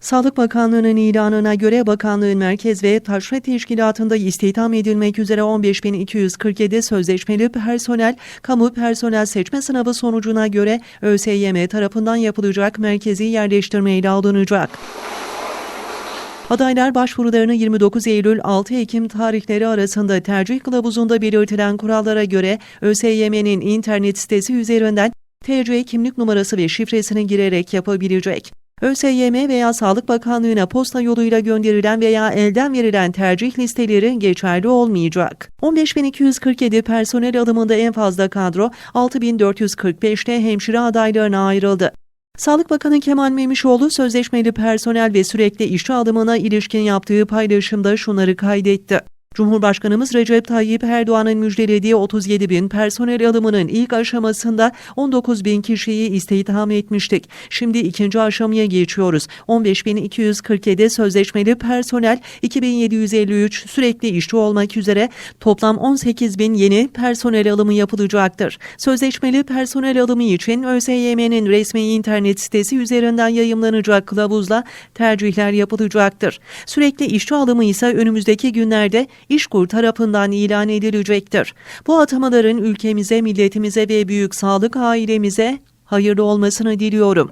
Sağlık Bakanlığı'nın ilanına göre bakanlığın merkez ve taşra teşkilatında istihdam edilmek üzere 15.247 sözleşmeli personel, kamu personel seçme sınavı sonucuna göre ÖSYM tarafından yapılacak merkezi yerleştirmeyle alınacak. Adaylar başvurularını 29 Eylül 6 Ekim tarihleri arasında tercih kılavuzunda belirtilen kurallara göre ÖSYM'nin internet sitesi üzerinden TC kimlik numarası ve şifresini girerek yapabilecek. ÖSYM veya Sağlık Bakanlığı'na posta yoluyla gönderilen veya elden verilen tercih listeleri geçerli olmayacak. 15.247 personel alımında en fazla kadro 6.445'te hemşire adaylarına ayrıldı. Sağlık Bakanı Kemal Memişoğlu sözleşmeli personel ve sürekli işçi alımına ilişkin yaptığı paylaşımda şunları kaydetti. Cumhurbaşkanımız Recep Tayyip Erdoğan'ın müjdelediği 37 bin personel alımının ilk aşamasında 19 bin kişiyi istihdam etmiştik. Şimdi ikinci aşamaya geçiyoruz. 15.247 sözleşmeli personel, 2753 sürekli işçi olmak üzere toplam 18 bin yeni personel alımı yapılacaktır. Sözleşmeli personel alımı için ÖSYM'nin resmi internet sitesi üzerinden yayımlanacak kılavuzla tercihler yapılacaktır. Sürekli işçi alımı ise önümüzdeki günlerde İşkur tarafından ilan edilecektir. Bu atamaların ülkemize, milletimize ve büyük sağlık ailemize hayırlı olmasını diliyorum.